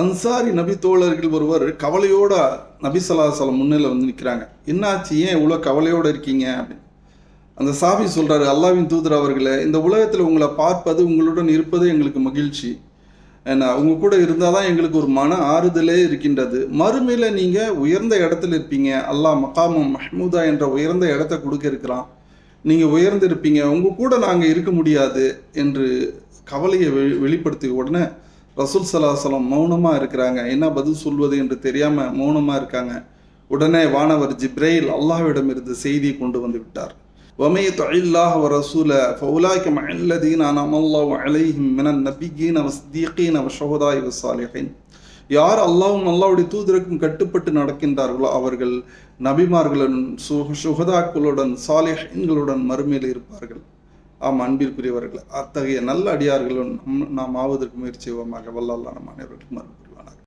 அன்சாரி நபி தோழர்கள் ஒருவர் கவலையோட நபி சலாசலம் முன்னில வந்து நிற்கிறாங்க. என்னாச்சு? ஏன் இவ்வளோ கவலையோடு இருக்கீங்க? அப்படின்னு. அந்த சாபி சொல்கிறாரு அல்லாவின் தூதர் அவர்களை இந்த உலகத்தில் உங்களை பார்ப்பது உங்களுடன் இருப்பது எங்களுக்கு மகிழ்ச்சி. ஏன்னா அவங்க கூட இருந்தால் தான் எங்களுக்கு ஒரு மன ஆறுதலே இருக்கின்றது. மறுமையில் நீங்கள் உயர்ந்த இடத்துல இருப்பீங்க. அல்லாஹ் மகாமம் மஹ்மூதா என்ற உயர்ந்த இடத்த கொடுக்க இருக்கிறான். நீங்கள் உயர்ந்து இருப்பீங்க கூட நாங்கள் இருக்க முடியாது என்று கவலையை வெளி வெளிப்படுத்திய உடனே ரசூல் சலாஹலம் மௌனமாக இருக்கிறாங்க. என்ன பதில் சொல்வது என்று தெரியாமல் மௌனமாக இருக்காங்க. உடனே வானவர் ஜிப்ரேல் அல்லாஹ்விடம் இருந்து செய்தி கொண்டு வந்து விட்டார். வமைய தொழில்லாஹ் ரசூல ஃபவுலாய்க்கு மல்லதீன் அனமல்லா அலைஹிம் மினன் நபிகீன் அவ சதீகீன் அவ ஷஹோதாய் வசாலிஹின் யார் அல்லாவும் அல்லாவுடைய தூதருக்கும் கட்டுப்பட்டு நடக்கின்றார்களோ அவர்கள் நபிமார்களுடன் சுஹதாக்களுடன் சாலிஹின்களுடன் மறுமையில் இருப்பார்கள். ஆம் அன்பிற்குரியவர்கள் அத்தகைய நல்ல அடியார்களும் நம் நாம் ஆவதற்கு முயற்சி செய்வோமாக. வல்லல்லான மாணவர்களுக்கு அனைவருக்கும்